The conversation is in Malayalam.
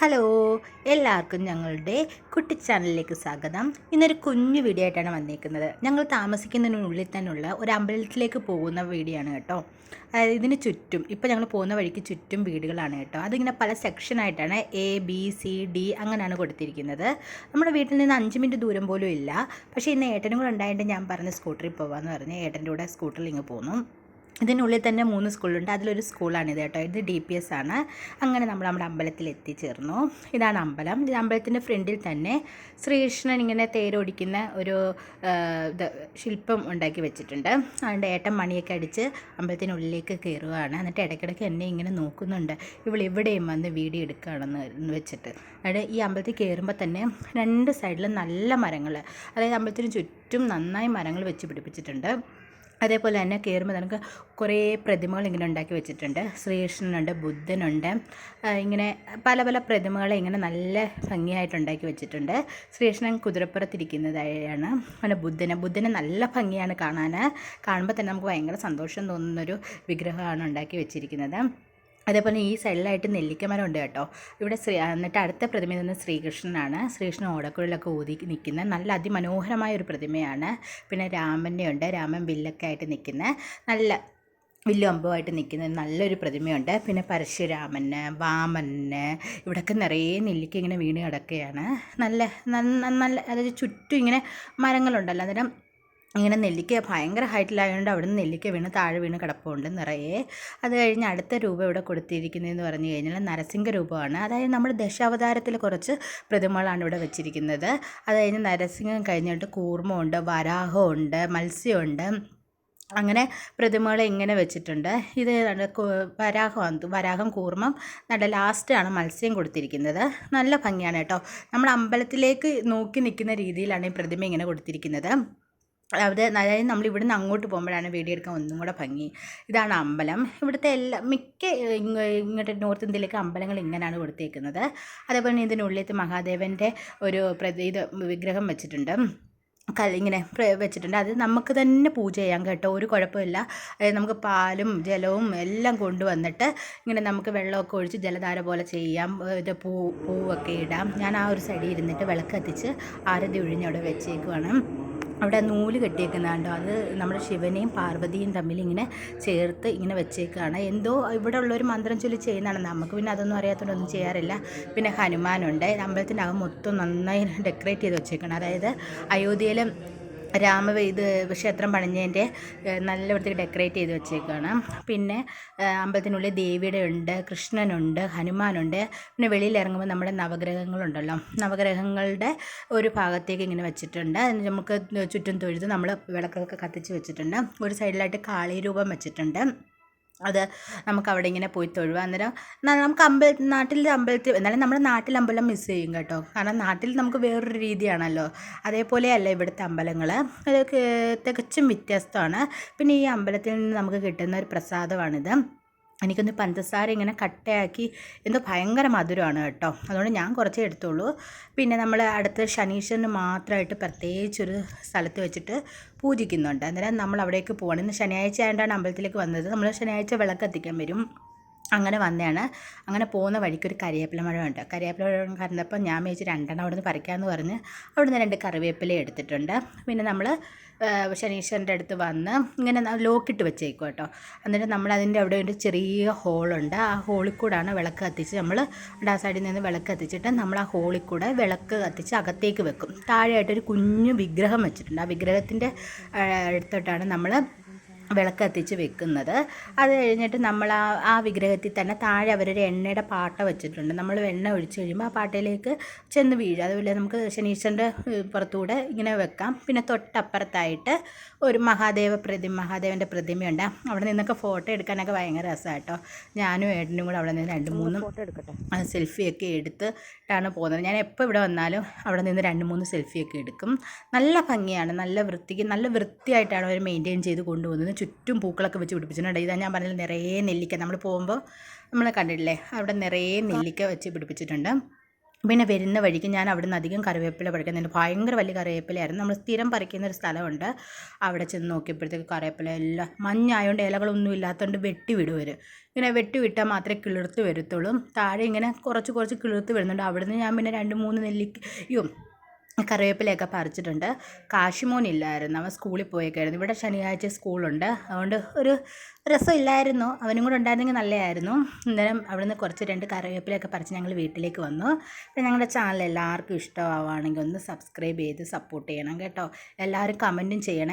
ഹലോ എല്ലാവർക്കും ഞങ്ങളുടെ കുട്ടി ചാനലിലേക്ക് സ്വാഗതം. ഇന്നൊരു കുഞ്ഞു വീഡിയോ ആയിട്ടാണ് വന്നേക്കുന്നത്. ഞങ്ങൾ താമസിക്കുന്നതിനുള്ളിൽ തന്നെയുള്ള ഒരു അമ്പലത്തിലേക്ക് പോകുന്ന വീഡിയോ ആണ് കേട്ടോ. അതായത് ഇതിന് ചുറ്റും ഇപ്പോൾ ഞങ്ങൾ പോകുന്ന വഴിക്ക് ചുറ്റും വീടുകളാണ് കേട്ടോ. അതിങ്ങനെ പല സെക്ഷനായിട്ടാണ് എ ബി സി ഡി അങ്ങനെയാണ് കൊടുത്തിരിക്കുന്നത്. നമ്മുടെ വീട്ടിൽ നിന്ന് അഞ്ച് മിനിറ്റ് ദൂരം പോലും ഇല്ല. പക്ഷേ ഇന്ന് ഏട്ടനും കൂടെ ഉണ്ടായിട്ട് ഞാൻ പറഞ്ഞ സ്കൂട്ടറിൽ പോകാമെന്ന് പറഞ്ഞ് ഏട്ടന്റെ കൂടെ സ്കൂട്ടറിൽ ഇങ്ങ് പോന്നു. ഇതിനുള്ളിൽ തന്നെ മൂന്ന് സ്കൂളുണ്ട്. അതിലൊരു സ്കൂളാണിത് കേട്ടോ. ഇത് ഡി പി എസ് ആണ്. അങ്ങനെ നമ്മൾ നമ്മുടെ അമ്പലത്തിൽ എത്തിച്ചേർന്നു. ഇതാണ് അമ്പലം. ഇത് അമ്പലത്തിന്റെ ഫ്രണ്ടിൽ തന്നെ ശ്രീകൃഷ്ണൻ ഇങ്ങനെ തേരോടിക്കുന്ന ഒരു ശില്പം ഉണ്ടാക്കി വെച്ചിട്ടുണ്ട്. അതുകൊണ്ട് ഏട്ടൻ മണിയൊക്കെ അടിച്ച് അമ്പലത്തിനുള്ളിലേക്ക് കയറുകയാണ് എന്നിട്ട് ഇടയ്ക്കിടയ്ക്ക് എന്നെ ഇങ്ങനെ നോക്കുന്നുണ്ട്. ഇവൾ ഇവിടെയും വന്ന് വീഡിയോ എടുക്കുകയാണെന്ന് വെച്ചിട്ട്. അതായത് ഈ അമ്പലത്തിൽ കയറുമ്പോൾ തന്നെ രണ്ട് സൈഡിലും നല്ല മരങ്ങൾ. അതായത് അമ്പലത്തിന് ചുറ്റും നന്നായി മരങ്ങൾ വെച്ച് പിടിപ്പിച്ചിട്ടുണ്ട്. അതേപോലെ തന്നെ കയറുമ്പോൾ നമുക്ക് കുറേ പ്രതിമകൾ ഇങ്ങനെ ഉണ്ടാക്കി വെച്ചിട്ടുണ്ട്. ശ്രീകൃഷ്ണനുണ്ട് ബുദ്ധനുണ്ട്. ഇങ്ങനെ പല പല പ്രതിമകളെ ഇങ്ങനെ നല്ല ഭംഗിയായിട്ട് ഉണ്ടാക്കി വെച്ചിട്ടുണ്ട്. ശ്രീകൃഷ്ണൻ കുതിരപ്പുറത്തിരിക്കുന്നതായാണ്. അങ്ങനെ ബുദ്ധനെ ബുദ്ധനെ നല്ല ഭംഗിയാണ് കാണാൻ. കാണുമ്പോൾ തന്നെ നമുക്ക് ഭയങ്കര സന്തോഷം തോന്നുന്നൊരു വിഗ്രഹമാണ് ഉണ്ടാക്കി വെച്ചിരിക്കുന്നത്. അതേപോലെ ഈ സൈഡിലായിട്ട് നെല്ലിക്കമരം ഉണ്ട് കേട്ടോ. ഇവിടെ ശ്രീ എന്നിട്ട് അടുത്ത പ്രതിമ തന്നെ ശ്രീകൃഷ്ണനാണ്. ശ്രീകൃഷ്ണൻ ഓടക്കുഴലൊക്കെ ഊതി നിൽക്കുന്ന. നല്ല അതിമനോഹരമായ ഒരു പ്രതിമയാണ്. പിന്നെ രാമന്റെ ഉണ്ട്. രാമൻ വില്ലൊക്കെ ആയിട്ട് നിൽക്കുന്ന. നല്ല വലിയ അമ്പുമായിട്ട് നിൽക്കുന്ന. നല്ലൊരു പ്രതിമയുണ്ട്. പിന്നെ പരശുരാമന് വാമന് ഇവിടെയൊക്കെ നിറയെ നെല്ലിക്ക ഇങ്ങനെ വീണ് കിടക്കുകയാണ്. നല്ല നല്ല അതായത് ചുറ്റും ഇങ്ങനെ മരങ്ങളുണ്ടല്ലോ അന്നേരം ഇങ്ങനെ നെല്ലിക്ക ഭയങ്കര ഹൈറ്റിലായതുകൊണ്ട് അവിടെ നിന്ന് നെല്ലിക്ക വീണ് താഴെ വീണ് കിടപ്പുണ്ട് നിറയെ. അത് കഴിഞ്ഞ് അടുത്ത രൂപം ഇവിടെ കൊടുത്തിരിക്കുന്നതെന്ന് പറഞ്ഞു കഴിഞ്ഞാൽ നരസിംഹ രൂപമാണ്. അതായത് നമ്മുടെ ദശാവതാരത്തിൽ കുറച്ച് പ്രതിമകളാണ് ഇവിടെ വെച്ചിരിക്കുന്നത്. അത് കഴിഞ്ഞ് നരസിംഹം കഴിഞ്ഞിട്ട് കൂർമ്മമുണ്ട് വരാഹമുണ്ട് മത്സ്യമുണ്ട്. അങ്ങനെ പ്രതിമകളെ ഇങ്ങനെ വെച്ചിട്ടുണ്ട്. ഇത് വരാഹം വരാഹമാണ് വരാഹം കൂർമ്മം നല്ല ലാസ്റ്റാണ് മത്സ്യം കൊടുത്തിരിക്കുന്നത്. നല്ല ഭംഗിയാണ് കേട്ടോ. നമ്മൾ അമ്പലത്തിലേക്ക് നോക്കി നിൽക്കുന്ന രീതിയിലാണ് ഈ പ്രതിമ ഇങ്ങനെ കൊടുത്തിരിക്കുന്നത്. അവിടെ അതായത് നമ്മൾ ഇവിടുന്ന് അങ്ങോട്ട് പോകുമ്പോഴാണ് വീഡിയോ എടുക്കാൻ ഒന്നും കൂടെ ഭംഗി. ഇതാണ് അമ്പലം. ഇവിടുത്തെ എല്ലാ മിക്ക ഇങ്ങ- ഇങ്ങോട്ട് നോർത്ത് ഇന്ത്യയിലേക്ക് അമ്പലങ്ങൾ ഇങ്ങനെയാണ് കൊടുത്തേക്കുന്നത്. അതേപോലെ തന്നെ ഇതിനുള്ളിലത്തെ മഹാദേവന്റെ ഒരു പ്രതി ഇത് വിഗ്രഹം വെച്ചിട്ടുണ്ട്. കല്ല് ഇങ്ങനെ വെച്ചിട്ടുണ്ട്. അത് നമുക്ക് തന്നെ പൂജ ചെയ്യാം കേട്ടോ. ഒരു കുഴപ്പമില്ല. നമുക്ക് പാലും ജലവും എല്ലാം കൊണ്ടുവന്നിട്ട് ഇങ്ങനെ നമുക്ക് വെള്ളമൊക്കെ ഒഴിച്ച് ജലധാര പോലെ ചെയ്യാം. ഇത് പൂ പൂവൊക്കെ ഇടാം. ഞാൻ ആ ഒരു സൈഡിൽ ഇരുന്നിട്ട് വിളക്ക് കത്തിച്ച് ആരതി ഒഴിഞ്ഞ് അവിടെ വെച്ചേക്കുവാണ്. അവിടെ നൂൽ കെട്ടിയേക്കുന്നുണ്ടോ അത് നമ്മുടെ ശിവനെയും പാർവതിയും തമ്മിൽ ഇങ്ങനെ ചേർത്ത് ഇങ്ങനെ വെച്ചേക്കാണ്. എന്തോ ഇവിടെ ഉള്ളൊരു മന്ത്രം ചൊല്ലി ചെയ്യുന്നതാണ്. നമുക്ക് പിന്നെ അതൊന്നും അറിയാത്തതുകൊണ്ട് ഒന്നും ചെയ്യാറില്ല. പിന്നെ ഹനുമാനുണ്ട്. അമ്പലത്തിന്റെ അകം മൊത്തം നന്നായി ഡെക്കറേറ്റ് ചെയ്ത് വെച്ചേക്കണം. അതായത് അയോധ്യയിലും രാമ ഇത് ക്ഷേത്രം പണിഞ്ഞതിന്റെ നല്ല വൃത്തിക്ക് ഡെക്കറേറ്റ് ചെയ്ത് വെച്ചേക്കാണ്. പിന്നെ അമ്പലത്തിനുള്ളിൽ ദേവിയുടെ ഉണ്ട് കൃഷ്ണനുണ്ട് ഹനുമാനുണ്ട്. പിന്നെ വെളിയിൽ ഇറങ്ങുമ്പോൾ നമ്മുടെ നവഗ്രഹങ്ങളുണ്ടല്ലോ. നവഗ്രഹങ്ങളുടെ ഒരു ഭാഗത്തേക്ക് ഇങ്ങനെ വെച്ചിട്ടുണ്ട്. നമുക്ക് ചുറ്റും തൊഴുത് നമ്മൾ വിളക്കൊക്കെ കത്തിച്ച് വെച്ചിട്ടുണ്ട്. ഒരു സൈഡിലായിട്ട് കാളി രൂപം വെച്ചിട്ടുണ്ട്. അത് നമുക്ക് അവിടെ ഇങ്ങനെ പോയി തൊഴുക. അന്നേരം നമുക്ക് അമ്പല നാട്ടിൽ അമ്പലത്തിൽ എന്നാലും നമ്മുടെ നാട്ടിൽ അമ്പലം മിസ് ചെയ്യും കേട്ടോ. കാരണം നാട്ടിൽ നമുക്ക് വേറൊരു രീതിയാണല്ലോ. അതേപോലെയല്ല ഇവിടുത്തെ അമ്പലങ്ങൾ തികച്ചും വ്യത്യസ്തമാണ്. പിന്നെ ഈ അമ്പലത്തിൽ നിന്ന് നമുക്ക് കിട്ടുന്ന ഒരു പ്രസാദമാണിത്. എനിക്കൊന്ന് പഞ്ചസാര ഇങ്ങനെ കട്ടയാക്കി എന്തോ ഭയങ്കര മധുരമാണ് കേട്ടോ. അതുകൊണ്ട് ഞാൻ കുറച്ചേ എടുത്തുള്ളൂ. പിന്നെ നമ്മൾ അടുത്ത ശനീശ്വരന് മാത്രമായിട്ട് പ്രത്യേകിച്ചൊരു സ്ഥലത്ത് വെച്ചിട്ട് പൂജിക്കുന്നുണ്ട്. അന്നേരം നമ്മൾ അവിടേക്ക് പോകണം ഇന്ന് ശനിയാഴ്ച ആയതുകൊണ്ടാണ് അമ്പലത്തിലേക്ക് വന്നത്. നമ്മൾ ശനിയാഴ്ച വിളക്ക് കത്തിക്കാൻ വരും. അങ്ങനെ വന്നതാണ് അങ്ങനെ പോകുന്ന വഴിക്ക് ഒരു കരിവേപ്പില മഴ ഉണ്ട് കരിവേപ്പില മഴ കണ്ടപ്പോൾ ഞാൻ മേടിച്ച് രണ്ടെണ്ണം അവിടെ നിന്ന് പറിക്കാമെന്ന് പറഞ്ഞ് അവിടെ നിന്ന് രണ്ട് കറിവേപ്പില എടുത്തിട്ടുണ്ട്. പിന്നെ നമ്മൾ ശനീശ്വരന്റെ അടുത്ത് വന്ന് ഇങ്ങനെ ലോക്കിട്ട് വെച്ചേക്കും കേട്ടോ. എന്നിട്ട് നമ്മൾ അതിന്റെ അവിടെ ഒരു ചെറിയ ഹോളുണ്ട് ആ ഹോളിൽ കൂടാണ് വിളക്ക് കത്തിച്ച് നമ്മൾ ആ സൈഡിൽ നിന്ന് വിളക്ക് കത്തിച്ചിട്ട് നമ്മൾ ആ ഹോളിൽ കൂടെ വിളക്ക് കത്തിച്ച് അകത്തേക്ക് വെക്കും. താഴെയായിട്ടൊരു കുഞ്ഞു വിഗ്രഹം വെച്ചിട്ടുണ്ട്. ആ വിഗ്രഹത്തിന്റെ അടുത്തോട്ടാണ് നമ്മൾ വിളക്ക് കത്തിച്ച് വെക്കുന്നത്. അത് കഴിഞ്ഞിട്ട് നമ്മൾ ആ ആ വിഗ്രഹത്തിൽ തന്നെ താഴെ അവരൊരു എണ്ണയുടെ പാട്ട വെച്ചിട്ടുണ്ട്. നമ്മൾ എണ്ണ ഒഴിച്ച് കഴിയുമ്പോൾ ആ പാട്ടയിലേക്ക് ചെന്ന് വീഴും. അതുപോലെ നമുക്ക് ശനീശ്വരന്റെ പുറത്തുകൂടെ പുറത്തൂടെ ഇങ്ങനെ വെക്കാം. പിന്നെ തൊട്ടപ്പുറത്തായിട്ട് ഒരു മഹാദേവ പ്രതിമ മഹാദേവന്റെ പ്രതിമയുണ്ട്. അവിടെ നിന്നൊക്കെ ഫോട്ടോ എടുക്കാനൊക്കെ ഭയങ്കര രസമാണ് കേട്ടോ. ഞാനും ഏട്ടനും കൂടെ അവിടെ നിന്ന് രണ്ട് മൂന്ന് ഫോട്ടോ എടുക്കട്ടെ? സെൽഫിയൊക്കെ എടുത്തിട്ടാണ് പോകുന്നത്. ഞാൻ എപ്പോൾ ഇവിടെ വന്നാലും അവിടെ നിന്ന് രണ്ട് മൂന്ന് സെൽഫിയൊക്കെ എടുക്കും. നല്ല ഭംഗിയാണ്. നല്ല വൃത്തിക്ക് നല്ല വൃത്തിയായിട്ടാണ് അവർ മെയിന്റെയിൻ ചെയ്ത് കൊണ്ടുപോകുന്നത്. ചുറ്റും പൂക്കളൊക്കെ വെച്ച് പിടിപ്പിച്ചിട്ടുണ്ട്. ഇതാ ഞാൻ പറഞ്ഞത് നിറയെ നെല്ലിക്ക. നമ്മൾ പോകുമ്പോൾ നമ്മൾ കണ്ടിട്ടില്ലേ? അവിടെ നിറയെ നെല്ലിക്ക വെച്ച് പിടിപ്പിച്ചിട്ടുണ്ട്. പിന്നെ വരുന്ന വഴിക്ക് ഞാൻ അവിടെ നിന്ന് അധികം കറിവേപ്പില പറിക്കുന്നുണ്ട്. ഭയങ്കര വലിയ കറിവേപ്പിലയായിരുന്നു. നമ്മൾ സ്ഥിരം പറിക്കുന്ന ഒരു സ്ഥലമുണ്ട്. അവിടെ ചെന്ന് നോക്കിയപ്പോഴത്തേക്ക് കറിവേപ്പില എല്ലാം മഞ്ഞായതുകൊണ്ട് ഇലകളൊന്നും ഇല്ലാത്തതുകൊണ്ട് വെട്ടി വിടുവർ ഇങ്ങനെ വെട്ടി വിട്ടാൽ മാത്രമേ കിളിർത്ത് വരത്തുള്ളൂ. താഴെ ഇങ്ങനെ കുറച്ച് കുറച്ച് കിളിർത്ത് വരുന്നുണ്ട്. അവിടുന്ന് ഞാൻ പിന്നെ രണ്ട് മൂന്ന് നെല്ലിക്കയും കറിവേപ്പിലയൊക്കെ പറിച്ചിട്ടുണ്ട്. കാശിമോൻ ഇല്ലായിരുന്നു അവൻ സ്കൂളിൽ പോയേക്കായിരുന്നു. ഇവിടെ ശനിയാഴ്ച സ്കൂളുണ്ട്. അതുകൊണ്ട് ഒരു രസമില്ലായിരുന്നു. അവനും കൂടെ ഉണ്ടായിരുന്നെങ്കിൽ നല്ലതായിരുന്നു. അന്നേരം അവിടുന്ന് കുറച്ച് രണ്ട് കറിവേപ്പിലയൊക്കെ പറിച്ച് ഞങ്ങൾ വീട്ടിലേക്ക് വന്നു. പിന്നെ ഞങ്ങളുടെ ചാനൽ എല്ലാവർക്കും ഇഷ്ടമാവുകയാണെങ്കിൽ ഒന്ന് സബ്സ്ക്രൈബ് ചെയ്ത് സപ്പോർട്ട് ചെയ്യണം കേട്ടോ. എല്ലാവരും കമന്റും ചെയ്യണം.